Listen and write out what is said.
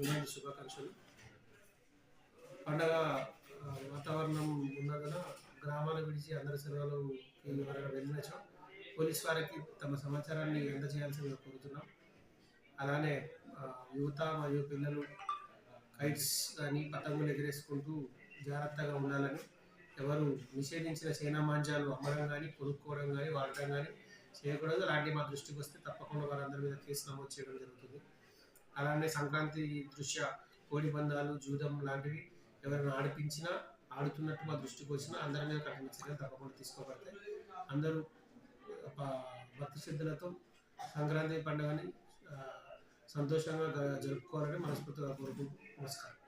సంక్రాంతి శుభాకాంక్షలు. పండగ వాతావరణం వాతావరణం కదా గ్రామాలు విడిచి అందరి సెలవులు ఎవరైనా వెళ్ళినచో పోలీస్ వారికి తమ సమాచారాన్ని అందజేయాల్సిందిగా కోరుతున్నాం. అలానే యువత మరియు పిల్లలు కైట్స్ కానీ పతంగులు ఎగిరేసుకుంటూ జాగ్రత్తగా ఉండాలని ఎవరు నిషేధించిన సేనామాంజాలు అమ్మడం కానీ కొనుక్కోవడం కానీ వాడటం కానీ చేయకూడదు. అలాంటి మా దృష్టికి వస్తే తప్పకుండా వారందరి మీద కేసు నమోదు చేయడం జరుగుతుంది. అలానే సంక్రాంతి దృశ్య కోడి పందాలు జూదం లాంటివి ఎవరైనా ఆడిపించినా ఆడుతున్నట్టు మా దృష్టికి వచ్చినా అందరి మీద కఠిన చర్యలు తప్పకుండా తీసుకోబడతాయి. అందరూ భక్తి శ్రద్ధలతో సంక్రాంతి పండుగని సంతోషంగా జరుపుకోవాలని మనస్ఫూర్తిగా కోరుకుంటూ నమస్కారం.